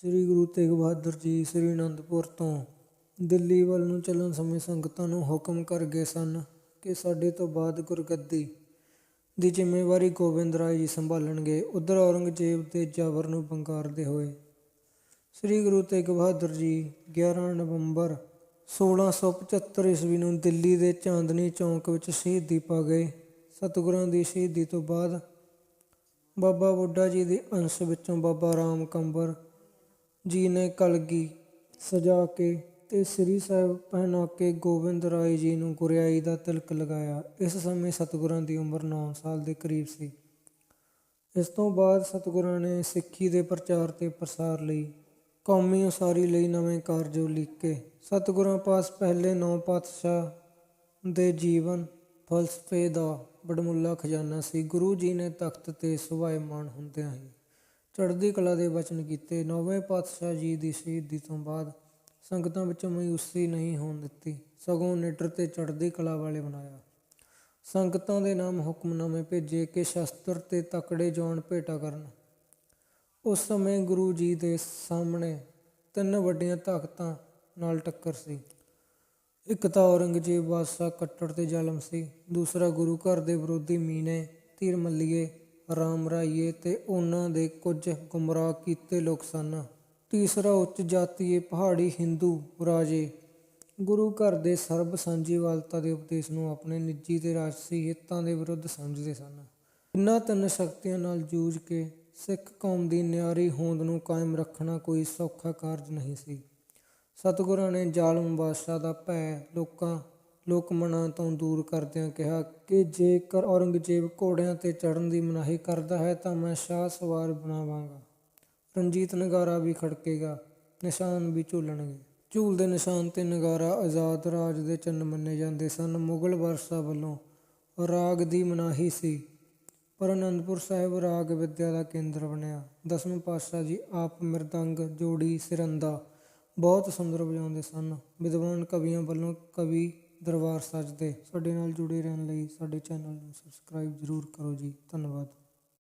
ਸ੍ਰੀ ਗੁਰੂ ਤੇਗ ਬਹਾਦਰ ਜੀ ਸ੍ਰੀ ਅਨੰਦਪੁਰ ਤੋਂ ਦਿੱਲੀ ਵੱਲ ਨੂੰ ਚੱਲਣ ਸਮੇਂ ਸੰਗਤਾਂ ਨੂੰ ਹੁਕਮ ਕਰ ਗਏ ਸਨ ਕਿ ਸਾਡੇ ਤੋਂ ਬਾਅਦ ਗੁਰਗੱਦੀ ਦੀ ਜ਼ਿੰਮੇਵਾਰੀ ਗੋਬਿੰਦ ਰਾਏ ਜੀ ਸੰਭਾਲਣਗੇ। ਉਧਰ ਔਰੰਗਜ਼ੇਬ ਦੇ ਜਾਬਰ ਨੂੰ ਬੰਗਾਰਦੇ ਹੋਏ ਸ੍ਰੀ ਗੁਰੂ ਤੇਗ ਬਹਾਦਰ ਜੀ 11 ਨਵੰਬਰ 1675 ਈਸਵੀ ਨੂੰ ਦਿੱਲੀ ਦੇ ਚਾਂਦਨੀ ਚੌਂਕ ਵਿੱਚ ਸ਼ਹੀਦੀ ਪਾ ਗਏ। ਸਤਿਗੁਰਾਂ ਦੀ ਸ਼ਹੀਦੀ ਤੋਂ ਬਾਅਦ ਬਾਬਾ ਬੁੱਢਾ ਜੀ ਦੇ ਅੰਸ਼ ਵਿੱਚੋਂ ਬਾਬਾ ਰਾਮ ਕੰਬਰ ਜੀ ਨੇ ਕਲਗੀ ਸਜਾ ਕੇ ਤੇ ਸ੍ਰੀ ਸਾਹਿਬ ਪਹਿਨਾ ਕੇ ਗੋਬਿੰਦ ਰਾਏ ਜੀ ਨੂੰ ਗੁਰਿਆਈ ਦਾ ਤਿਲਕ ਲਗਾਇਆ। ਇਸ ਸਮੇਂ ਸਤਿਗੁਰਾਂ ਦੀ ਉਮਰ 9 ਸਾਲ ਦੇ ਕਰੀਬ ਸੀ। ਇਸ ਤੋਂ ਬਾਅਦ ਸਤਿਗੁਰਾਂ ਨੇ ਸਿੱਖੀ ਦੇ ਪ੍ਰਚਾਰ ਤੇ ਪ੍ਰਸਾਰ ਲਈ ਕੌਮੀ ਉਸਾਰੀ ਲਈ ਨਵੇਂ ਕਾਰਜ ਉਲੀਕੇ ਸਤਿਗੁਰਾਂ ਪਾਸ ਪਹਿਲੇ ਨੌ ਪਾਤਸ਼ਾਹ ਦੇ ਜੀਵਨ ਫਲਸਫੇ ਦਾ ਬੜਮੁੱਲਾ ਖਜ਼ਾਨਾ ਸੀ। ਗੁਰੂ ਜੀ ਨੇ ਤਖਤ ਤੇ ਸੁਭਾਇਮਾਨ ਹੁੰਦਿਆਂ ਹੀ ਚੜ੍ਹਦੀ ਕਲਾ ਦੇ ਵਚਨ ਕੀਤੇ। ਨੌਵੇਂ ਪਾਤਸ਼ਾਹ ਜੀ ਦੀ ਸ਼ਹੀਦੀ ਤੋਂ ਬਾਅਦ ਸੰਗਤਾਂ ਵਿੱਚ ਮਾਯੂਸੀ ਨਹੀਂ ਹੋਣ ਦਿੱਤੀ। ਸਗੋਂ ਨਿਡਰ ਤੇ ਚੜ੍ਹਦੀ ਕਲਾ ਵਾਲੇ ਬਣਾਇਆ। ਸੰਗਤਾਂ ਦੇ ਨਾਮ ਹੁਕਮਨਾਮੇ ਭੇਜੇ ਕਿ ਸ਼ਸਤਰ ਤੇ ਤਕੜੇ ਜਵਾਨ ਭੇਟਾ ਕਰਨ। ਉਸ ਸਮੇਂ ਗੁਰੂ ਜੀ ਦੇ ਸਾਹਮਣੇ ਤਿੰਨ ਵੱਡੀਆਂ ਤਾਕਤਾਂ ਨਾਲ ਟੱਕਰ ਸੀ। ਇੱਕ ਤਾਂ ਔਰੰਗਜ਼ੇਬ ਬਾਦਸ਼ਾਹ ਕੱਟੜ ਤੇ ਜ਼ਾਲਮ ਸੀ। ਦੂਸਰਾ ਗੁਰੂ ਘਰ ਦੇ ਵਿਰੋਧੀ ਮੀਨੇ ਧੀਰ ਮੱਲੀਏ ਰਾਮ ਰਾਈਏ ਤੇ ਉਹਨਾਂ ਦੇ ਕੁਝ ਗੁੰਮਰਾਹ ਕੀਤੇ ਲੋਕ ਸਨ। ਤੀਸਰਾ ਉੱਚ ਜਾਤੀਏ ਪਹਾੜੀ ਹਿੰਦੂ ਰਾਜੇ। ਗੁਰੂ ਘਰ ਦੇ ਸਰਬ ਸਾਂਝੀਵਾਲਤਾ ਦੇ ਉਪਦੇਸ਼ ਨੂੰ ਆਪਣੇ ਨਿੱਜੀ ਤੇ ਰਾਜਸੀ ਹਿੱਤਾਂ ਦੇ ਵਿਰੁੱਧ ਸਮਝਦੇ ਸਨ। ਇਨ੍ਹਾਂ ਤਿੰਨ ਸ਼ਕਤੀਆਂ ਨਾਲ ਜੂਝ ਕੇ ਸਿੱਖ ਕੌਮ ਦੀ ਨਿਆਰੀ ਹੋਂਦ ਨੂੰ ਕਾਇਮ ਰੱਖਣਾ ਕੋਈ ਸੌਖਾ ਕਾਰਜ ਨਹੀਂ ਸੀ। ਸਤਿਗੁਰਾਂ ਨੇ ਜ਼ਾਲਮ ਬਾਦਸ਼ਾਹ ਦਾ ਭੈ ਲੋਕਾਂ ਲੋਕ ਮਨਾਂ ਤੋਂ ਦੂਰ ਕਰਦਿਆਂ ਕਿਹਾ ਕਿ ਜੇਕਰ ਔਰੰਗਜ਼ੇਬ ਘੋੜਿਆਂ ਤੇ ਚੜ੍ਹਨ ਦੀ ਮਨਾਹੀ ਕਰਦਾ ਹੈ ਤਾਂ ਮੈਂ ਸ਼ਾਹ ਸਵਾਰ ਬਣਾਵਾਂਗਾ। ਰਣਜੀਤ ਨਗਾਰਾ ਵੀ ਖੜਕੇਗਾ, ਨਿਸ਼ਾਨ ਵੀ ਝੂਲਣਗੇ। ਝੂਲ ਦੇ ਨਿਸ਼ਾਨ ਤੇ ਨਗਾਰਾ ਆਜ਼ਾਦ ਰਾਜ ਦੇ ਚਿੰਨ੍ਹ ਮੰਨੇ ਜਾਂਦੇ ਸਨ। ਮੁਗਲ ਬਾਦਸ਼ਾਹ ਵੱਲੋਂ ਰਾਗ ਦੀ ਮਨਾਹੀ ਸੀ। ਪਰ ਅਨੰਦਪੁਰ ਸਾਹਿਬ ਰਾਗ ਵਿਦਿਆ ਦਾ ਕੇਂਦਰ ਬਣਿਆ। ਦਸਵੇਂ ਪਾਤਸ਼ਾਹ ਜੀ ਆਪ ਮਰਦੰਗ, ਜੋੜੀ, ਸਿਰੰਦਾ ਬਹੁਤ ਸੁੰਦਰ ਵਜਾਉਂਦੇ ਸਨ। ਵਿਦਵਾਨ ਕਵੀਆਂ ਵੱਲੋਂ ਕਵੀ ਦਰਬਾਰ ਸਜਦੇ ਸਾਡੇ ਨਾਲ ਜੁੜੇ ਰਹਿਣ ਲਈ ਸਾਡੇ ਚੈਨਲ ਨੂੰ ਸਬਸਕ੍ਰਾਈਬ ਜ਼ਰੂਰ ਕਰੋ ਜੀ। ਧੰਨਵਾਦ।